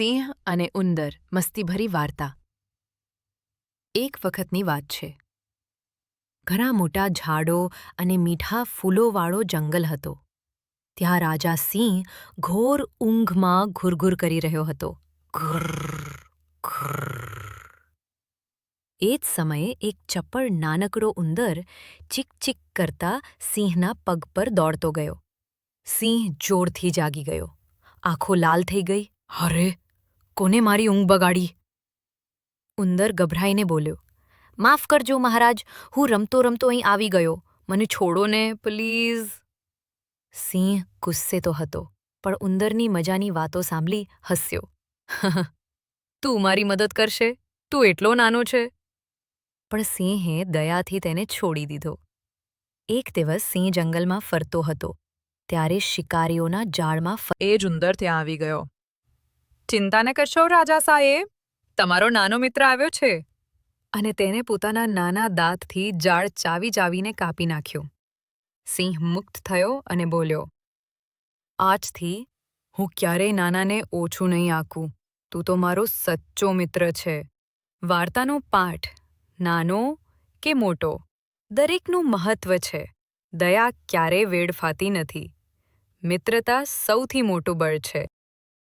સિંહ અને ઉંદર મસ્તીભરી વાર્તા. એક વખતની વાત છે. ઘણા મોટા ઝાડો અને મીઠા ફૂલોવાળો જંગલ હતો. ત્યાં રાજા સિંહ ઘોર ઊંઘમાં ઘુરઘુર કરી રહ્યો હતો. એ જ સમયે એક ચપળ નાનકડો ઉંદર ચીક ચીક કરતા સિંહના પગ પર દોડતો ગયો. સિંહ જોરથી જાગી ગયો. આંખો લાલ થઈ ગઈ. અરે કોને મારી ઊંઘ બગાડી. ઉંદર ગભરાઈને બોલ્યો, માફ કરજો મહારાજ, હું રમતો રમતો અહીં આવી ગયો. મને છોડો ને, પ્લીઝ. સિંહ ગુસ્સે તો હતો, પણ ઉંદરની મજાની વાતો સાંભળી હસ્યો. તું મારી મદદ કરશે? તું એટલો નાનો છે? પણ સિંહે દયાથી તેને છોડી દીધો. એક દિવસ સિંહ જંગલમાં ફરતો હતો. ત્યારે શિકારીઓના જાળમાં એ જ ઉંદર ત્યાં આવી ગયો. ચિંતા ન કરશો, રાજા સાહેબ. તમારો નાનો મિત્ર આવ્યો છે. અને તેને પોતાના નાના દાંતથી જાળ ચાવી ચાવીને કાપી નાખ્યું. સિંહ મુક્ત થયો અને બોલ્યો, આજથી હું ક્યારેય નાનાને ઓછું નહીં આંકું. તું તો મારો સચ્ચો મિત્ર છે. વાર્તાનો પાઠ, નાનો કે મોટો, દરેકનું મહત્વ છે. દયા ક્યારેય વેડફાતી નથી. મિત્રતા સૌથી મોટું બળ છે.